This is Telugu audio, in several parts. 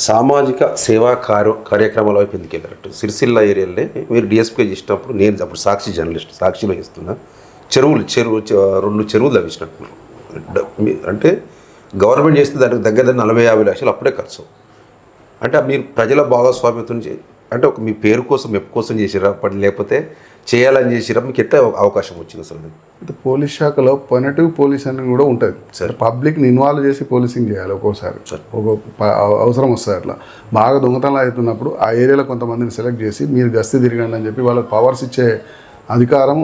సామాజిక సేవా కార్య కార్యక్రమాల వైపు ఎందుకు వెళ్ళారు సిరిసిల్ల ఏరియాలోనే మీరు డిఎస్పీ చేసినప్పుడు నేను అప్పుడు సాక్షి జర్నలిస్ట్ సాక్షిలో ఇస్తున్నా చెరువులు చెరువు రెండు చెరువులు లభించినట్టున్నారు. అంటే గవర్నమెంట్ చేస్తే దానికి దగ్గర దగ్గర నలభై యాభై లక్షలు అప్పుడే ఖర్చు. అంటే మీరు ప్రజల భాగస్వామ్యతం చే- అంటే ఒక మీ పేరు కోసం మెప్పు కోసం చేసిరా అప్పటి లేకపోతే చేయాలని చేసిరా మీకు ఎట్లా అవకాశం వచ్చింది అసలు? అయితే పోలీస్ శాఖలో పొనటివ్ పోలీస్ అని కూడా ఉంటుంది సరే. పబ్లిక్ని ఇన్వాల్వ్ చేసి పోలీసింగ్ చేయాలి ఒక్కోసారి. సరే. ఒక అవసరం వస్తుంది అట్లా. బాగా దొంగతనాలు అవుతున్నప్పుడు ఆ ఏరియాలో కొంతమందిని సెలెక్ట్ చేసి మీరు గస్తీ తిరగండి అని చెప్పి వాళ్ళకి పవర్స్ ఇచ్చే అధికారం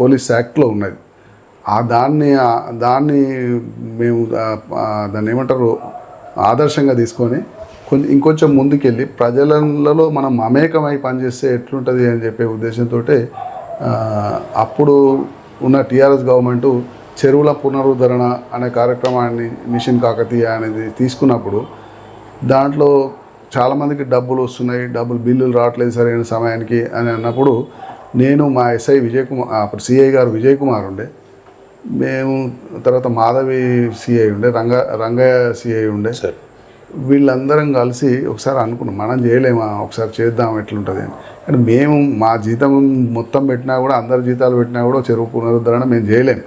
పోలీస్ యాక్ట్లో ఉన్నది. ఆ దాన్ని దాన్ని మేము దాన్ని ఏమంటారు? ఆదర్శంగా తీసుకొని కొంచెం ఇంకొంచెం ముందుకెళ్ళి ప్రజలలో మనం మమేకమై పనిచేస్తే ఎట్లుంటుంది అని చెప్పే ఉద్దేశంతో అప్పుడు ఉన్న టీఆర్ఎస్ గవర్నమెంట్ చెరువుల పునరుద్ధరణ అనే కార్యక్రమాన్ని మిషన్ కాకతీయ అనేది తీసుకున్నప్పుడు దాంట్లో చాలామందికి డబ్బులు వస్తున్నాయి డబ్బులు బిల్లులు రావట్లేదు సరైన సమయానికి అని అన్నప్పుడు నేను మా ఎస్ఐ విజయ్ కుమార్ అప్పుడు సిఐ గారు విజయ్ కుమార్ ఉండే. మేము తర్వాత మాధవి సిఐ ఉండే రంగ రంగయ్య సిఐ ఉండే. సరే. వీళ్ళందరం కలిసి ఒకసారి అనుకున్నాం మనం చేయలేమా ఒకసారి చేద్దాం ఎట్లుంటుంది అని. కానీ మేము మా జీతం మొత్తం పెట్టినా కూడా అందరి జీతాలు పెట్టినా కూడా చెరువు పునరుద్ధరణ మేము చేయలేము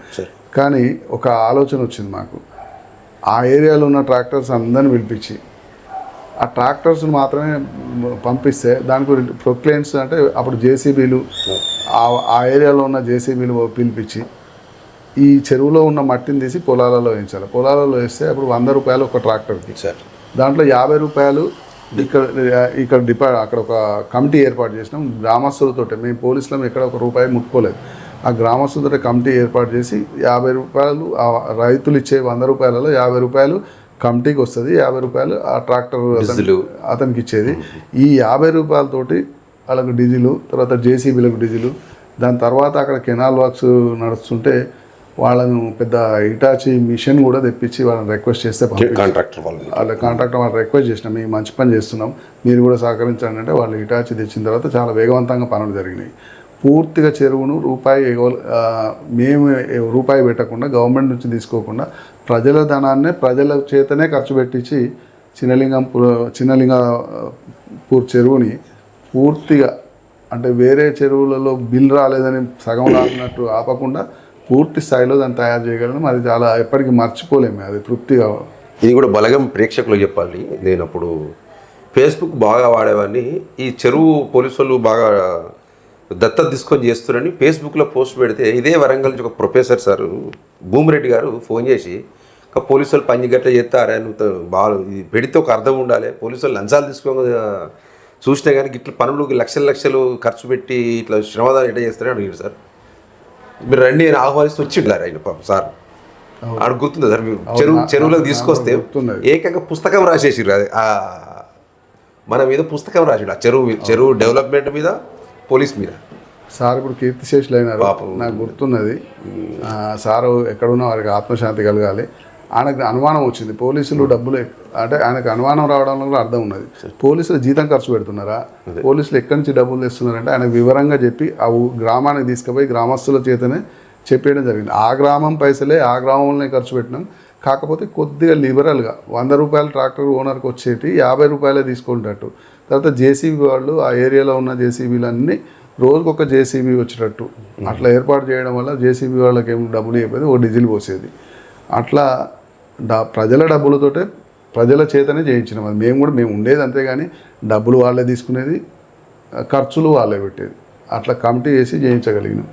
కానీ ఒక ఆలోచన వచ్చింది మాకు. ఆ ఏరియాలో ఉన్న ట్రాక్టర్స్ అందరిని పిలిపించి ఆ ట్రాక్టర్స్ని మాత్రమే పంపిస్తే దానికి ప్రొక్లైన్స్ అంటే అప్పుడు జేసీబీలు ఆ ఆ ఏరియాలో ఉన్న జేసీబీలు పిలిపించి ఈ చెరువులో ఉన్న మట్టిని తీసి పొలాలలో వేయించాలి. పొలాలలో వేస్తే అప్పుడు వంద రూపాయలు ఒక ట్రాక్టర్కి. సరే. దాంట్లో యాభై రూపాయలు ఇక్కడ ఇక్కడ డిపా అక్కడ ఒక కమిటీ ఏర్పాటు చేసినాం. గ్రామస్తులతో మేము పోలీసులం ఎక్కడ ఒక రూపాయి ముట్టుకోలేదు. ఆ గ్రామస్తులతో కమిటీ ఏర్పాటు చేసి యాభై రూపాయలు ఆ రైతులు ఇచ్చే వంద రూపాయలలో యాభై రూపాయలు కమిటీకి వస్తుంది. యాభై రూపాయలు ఆ ట్రాక్టర్. అతనికి ఇచ్చేది ఈ యాభై రూపాయలతోటి వాళ్ళకు డీజిలు తర్వాత జేసీబీలకు డీజిలు దాని తర్వాత అక్కడ కెనాల్ వర్క్స్ నడుస్తుంటే వాళ్ళను పెద్ద ఇటాచి మిషన్ కూడా తెప్పించి వాళ్ళని రిక్వెస్ట్ చేస్తే. కాంట్రాక్టర్ వాళ్ళు వాళ్ళ కాంట్రాక్టర్ వాళ్ళు రిక్వెస్ట్ చేసినాం. మేము మంచి పని చేస్తున్నాం. మీరు కూడా సహకరించండి అంటే వాళ్ళు ఇటాచి తెచ్చిన తర్వాత చాలా వేగవంతంగా పనులు జరిగినాయి. పూర్తిగా చెరువును రూపాయి మేము రూపాయి పెట్టకుండా గవర్నమెంట్ నుంచి తీసుకోకుండా ప్రజల ధనాన్నే ప్రజల చేతనే ఖర్చు పెట్టించి చిన్నలింగం చిన్నలింగ పూర్ చెరువుని పూర్తిగా అంటే వేరే చెరువులలో బిల్ రాలేదని సగం రాకున్నట్టు ఆపకుండా పూర్తి స్థాయిలో దాన్ని తయారు చేయగలను. అది చాలా ఎప్పటికీ మర్చిపోలేము అది తృప్తిగా ఇది కూడా బలగం ప్రేక్షకులు చెప్పాలి. నేను అప్పుడు ఫేస్బుక్ బాగా వాడేవాడిని. ఈ చెరువు పోలీసు వాళ్ళు బాగా దత్తత తీసుకొని చేస్తున్నారని ఫేస్బుక్లో పోస్ట్ పెడితే ఇదే వరంగల్ నుంచి ఒక ప్రొఫెసర్ సార్ భూమిరెడ్డి గారు ఫోన్ చేసి "ఒక పోలీసు వాళ్ళు పని గట్ల చేస్తారా? నువ్వు బాగా ఇది పెడితే ఒక అర్థం ఉండాలి. పోలీసు వాళ్ళు లంచాలు తీసుకో చూసినా కానీ ఇట్లా పనులు లక్షల లక్షలు ఖర్చు పెట్టి ఇట్లా శ్రమదానం ఎట్లా చేస్తారని అడిగారు సార్. మీరు రండి అని ఆహ్వానిస్తూ వచ్చి ఉంటారు ఆయన పాపం సార్. ఆడ గుర్తుందా సార్ మీరు చెరువు చెరువులోకి తీసుకొస్తే. ఏకంగా పుస్తకం రాసేసిర్రు. అది ఆ మన మీద పుస్తకం రాసిడు ఆ చెరువు చెరువు డెవలప్మెంట్ మీద పోలీస్ మీద. సార్ ఇప్పుడు కీర్తిశేషులు అయినారు. పాపం. నాకు గుర్తున్నది. సారు ఎక్కడున్నా వారికి ఆత్మశాంతి కలగాలి. ఆయనకు అనుమానం వచ్చింది. పోలీసులు డబ్బులు అంటే ఆయనకు అనుమానం రావడంలో కూడా అర్థం ఉన్నది. పోలీసులు జీతం ఖర్చు పెడుతున్నారా? పోలీసులు ఎక్కడి నుంచి డబ్బులు తెస్తున్నారంటే ఆయన వివరంగా చెప్పి ఆ గ్రామానికి తీసుకుపోయి గ్రామస్తుల చేతనే చెప్పేయడం జరిగింది. ఆ గ్రామం పైసలే ఆ గ్రామంలోనే ఖర్చు పెట్టినాం. కాకపోతే కొద్దిగా లిబరల్గా వంద రూపాయల ట్రాక్టర్ ఓనర్కి వచ్చేటి యాభై రూపాయలే తీసుకుంటట్టు తర్వాత జేసీబీ వాళ్ళు ఆ ఏరియాలో ఉన్న జేసీబీలన్నీ రోజుకొక ఒక జేసీబీ వచ్చేటట్టు. అట్లా ఏర్పాటు చేయడం వల్ల జేసీబీ వాళ్ళకి ఏం డబ్బులు ఇవ్వదు ఓ డీజిల్ పోసేది. అట్లా ప్రజల డబ్బులతోటే ప్రజల చేతనే చేయించినాం. అది మేము కూడా మేము ఉండేది అంతేగాని డబ్బులు వాళ్ళే తీసుకునేది ఖర్చులు వాళ్ళే పెట్టేది. అట్లా కమిటీ చేసి చేయించగలిగినాం.